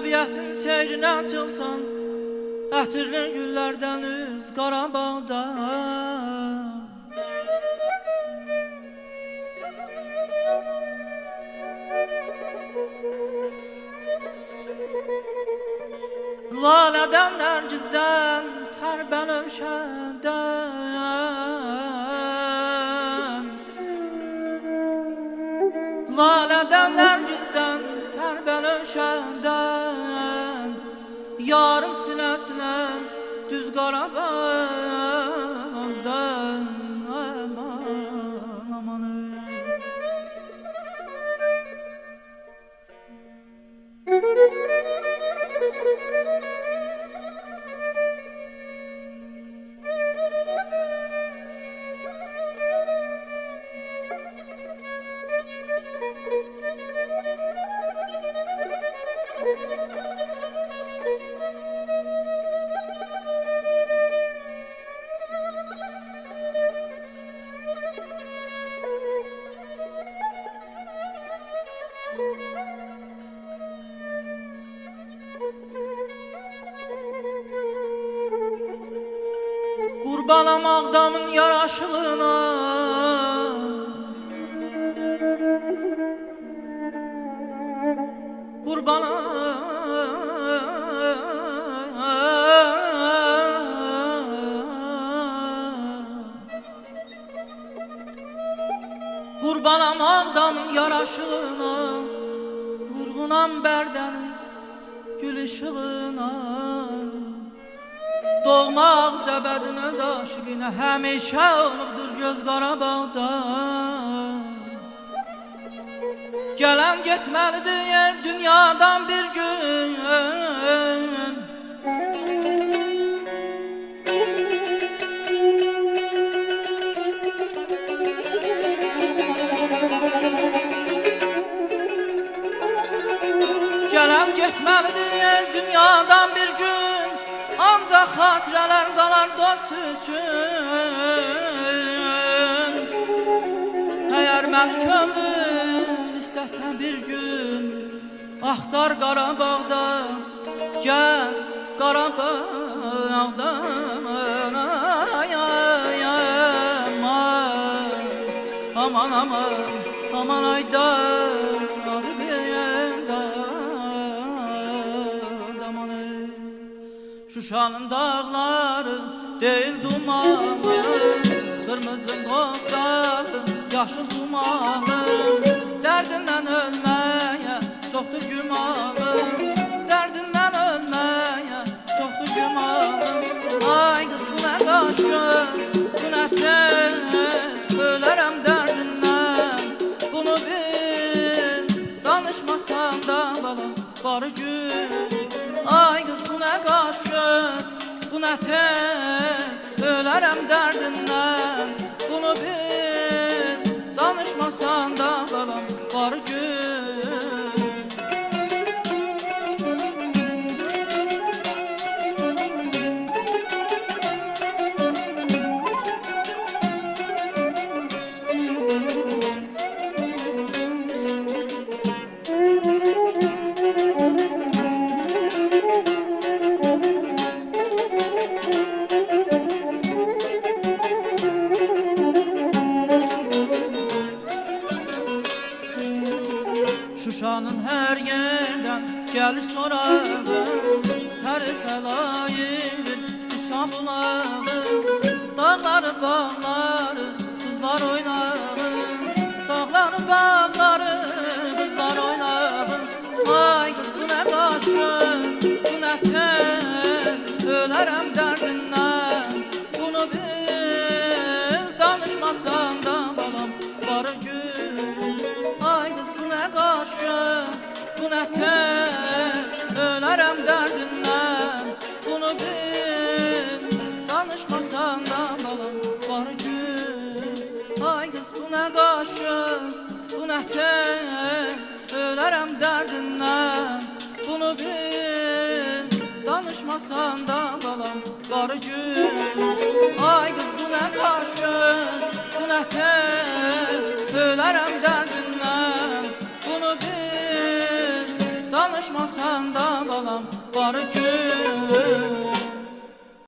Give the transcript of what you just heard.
təbiətin seyrinə çıxsan Ətirli güllərdən üz Qarabağda Lalədən, nərgizdən, tərbənövşədən Lalədən, nərgizdən, tərbənövşədən Yarın silə-silə düz Qarabağdan Qurbanam Ağdamın yaraşığına Qurbanam Qurbanam Ağdamın yaraşığına Vurğunam Bərdənin gül işığına Doğma Ağcabədin öz aşıqına Həmişə olubdur göz Qarabağda Gələn getməlidir dünyadan bir gün. Gələn getməlidir dünyadan bir gün. Ancaq xatirələr qalar dost üçün Əgər məni könlün istəsən bir gün Axtar Qarabağda Gəz Qarabağda Ay ay aman Aman aman aman ayda Ali bir aman ey Şuşanın dağları değil dumanlı Kırmızı qoftalı, yaşıl dumanlı Dərdindən ölməyə çoxdur gümanlı Ay qız bu nə qaşın, bu nə tel Ölərəm dərdindən, bunu bil Danışmasan da balam, gün Ay qız bu nə qaşız, bu nə tel Ölərəm dərdindən, bunu bil Danışmasan da balam, var gün gəlir sorağı Tərifə layiqdir İsam bulağı Dağları, bağları, qızlar oynağı Dağları, bağları, qızlar oynağı Ay qız bu nə qaşız, bu nə tel. Ölərəm dərdindən, bunu bil. Danışmasan da balam, var gün Ay qız bu nə qaşız, bu tel Ay qız bu nə qaşız, bu nə tel Ölərəm dərdindən, bunu bil Danışmasan da balam, var gün Ay qız bu nə qaşız, bu nə tel Ölərəm dərdindən, bunu bil Danışmasan səndə balam Var gün